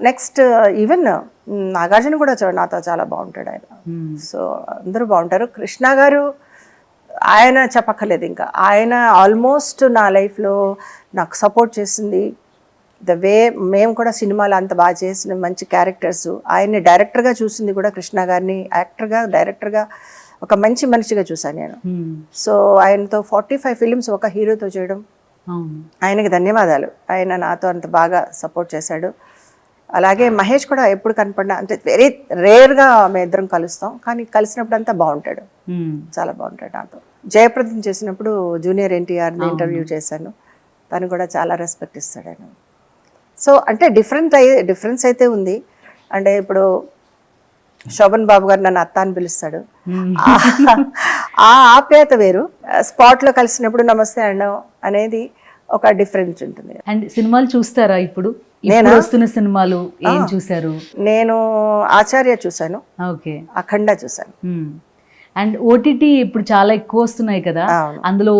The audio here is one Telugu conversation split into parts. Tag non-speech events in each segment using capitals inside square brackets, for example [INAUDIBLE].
నెక్స్ట్ ఈవెన్ నాగార్జున కూడా నాతో చాలా బాగుంటాడు ఆయన. సో అందరూ బాగుంటారు. కృష్ణ గారు ఆయన చెప్పక్కర్లేదు ఇంకా. ఆయన ఆల్మోస్ట్ నా లైఫ్లో నాకు సపోర్ట్ చేసింది. ద వే మేము కూడా సినిమాలు అంత బాగా చేసిన మంచి క్యారెక్టర్స్ ఆయన్ని డైరెక్టర్గా చూసింది కూడా కృష్ణ గారిని. యాక్టర్గా డైరెక్టర్గా ఒక మంచి మనిషిగా చూశాను నేను. సో ఆయనతో ఫార్టీ ఫైవ్ ఫిలిమ్స్ ఒక హీరోతో చేయడం. ఆయనకి ధన్యవాదాలు. ఆయన నాతో అంత బాగా సపోర్ట్ చేశాడు. అలాగే మహేష్ కూడా ఎప్పుడు కనపడినా అంటే వెరీ రేర్గా మేము ఇద్దరం కలుస్తాం కానీ కలిసినప్పుడు అంతా బాగుంటాడు. చాలా బాగుంటాడు నాతో. జయప్రదం చేసినప్పుడు జూనియర్ ఎన్టీఆర్ని ఇంటర్వ్యూ చేశాను. తను కూడా చాలా రెస్పెక్ట్ ఇస్తాడు ఆయన. సో అంటే డిఫరెంట్ డిఫరెన్స్ అయితే ఉంది. అంటే ఇప్పుడు శోభన్ బాబు గారు నన్ను అత్త అని పిలుస్తాడు. ఆ- ఆప్యాయత వేరు. స్పాట్లో కలిసినప్పుడు నమస్తే అనడం అనేది ఒక డిఫరెన్స్ ఉంటుంది. అండ్ సినిమాలు చూస్తారా ఇప్పుడు? ఇప్పుడు వస్తున్న సినిమాలు ఏం చూసారు నేను ఆచార్య చూశాను. ఓకే. అఖండ చూశాను. అండ్ ఓటీటీ ఇప్పుడు చాలా ఎక్కువ వస్తున్నాయి కదా. అందులో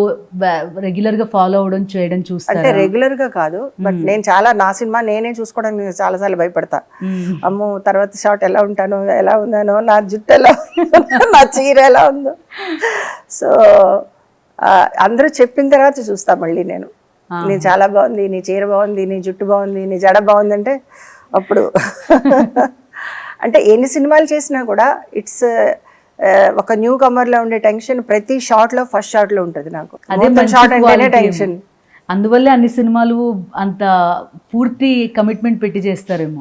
రెగ్యులర్గా ఫాలో అవడం చేయడం అంటే చూస్తారా రెగ్యులర్గా కాదు బట్ నేను చాలా నా సినిమా నేనే చూసుకోవడానికి నేను చాలా సార్లు భయపడతా. మ్మ్. అమ్మో తర్వాత షార్ట్ ఎలా ఉంటానో ఎలా ఉందానో నా జుట్టు ఎలా [LAUGHS] నా చీర ఎలా ఉందో. సో అందరూ చెప్పిన తర్వాత చూస్తా మళ్ళీ నేను. నీ చాలా బాగుంది నీ చీర బాగుంది నీ జుట్టు బాగుంది నీ జడ బాగుంది అంటే అప్పుడు [LAUGHS] అంటే ఎన్ని సినిమాలు చేసినా కూడా ఇట్స్ ఒక న్యూ కమర్లో ఉండే టెన్షన్ ప్రతి షార్ట్లో ఫస్ట్ షార్ట్లో ఉంటుంది నాకు. అదే అంటేనే టెన్షన్. అందువల్లే అన్ని సినిమాలు అంత పూర్తి కమిట్మెంట్ పెట్టి చేస్తారేమో.